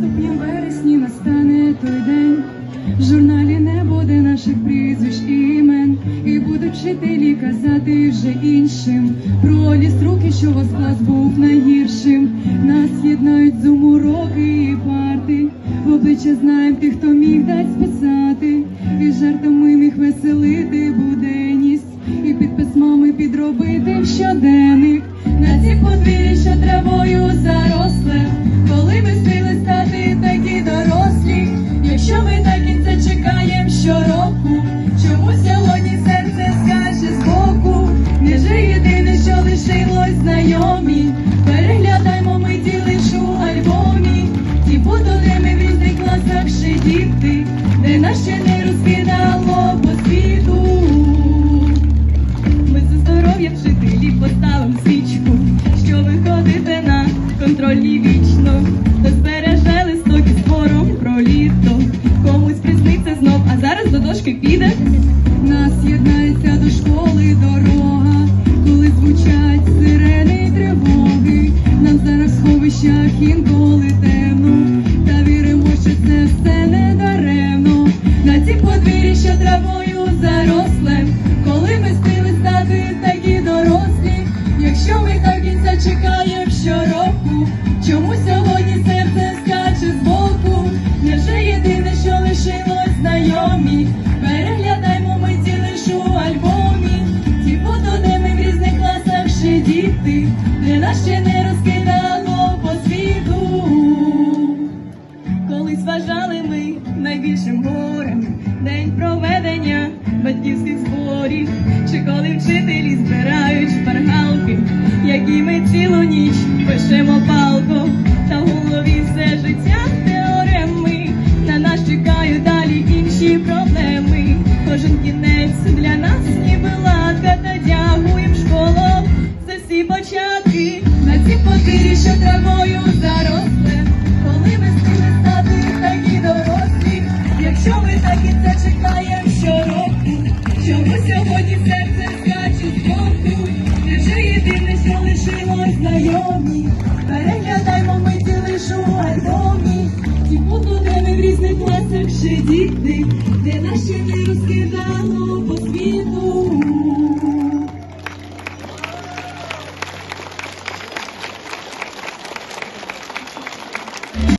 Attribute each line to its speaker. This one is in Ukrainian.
Speaker 1: наступнім вересні настане той день. В журналі не буде наших прізвищ і імен, і будуть вчителі казати вже іншим. Про ліс руки, що вас клас був найгіршим. Нас єднають зум уроки і парти. В обличчя знаєм тих, хто міг дать списати. І жартами міг веселити буденність, і під письмами підробити щоденник. На ці подвір'я здоров'я вчителів поставим свічку, що виходите на контрольні вічно, та збереже листок із твором про літо. Комусь присниться знов, а зараз до дошки піде. Нас єднається до школи дорога, коли звучать сирени й тривоги. Нам зараз в сховищах інколи темно, та віримо, що це все не даремно. На ці подвір'я, що травою заросле, ми до кінця чекаємо щороку, чому сьогодні серце скаче збоку? Невже єдине, що лишилось знайомі? Переглядаймо ми ті лиш у альбомі, ті фото, де ми в різних класах ще діти, де нас ще не розкидало по світу. Колись вважали ми найбільшим горем день проведення батьківських зборів, чи коли вчителі збирають шпаргалки, які ми цілу ніч пишемо палко, та в голові все життя теореми, на нас чекають далі інші проблеми. Кожен кінець для нас ніби ладка, та дякуєм школу за всі початки, на ці подвір'я, що травою заросле, коли ми спіли стати такі дорослі, якщо ми так і це чекаємо щороку, чому сьогодні серце скаче з боку, лишилось знайомі, переглядаймо ми ті лише у альбомі, ті будуть в різних класах ще діти,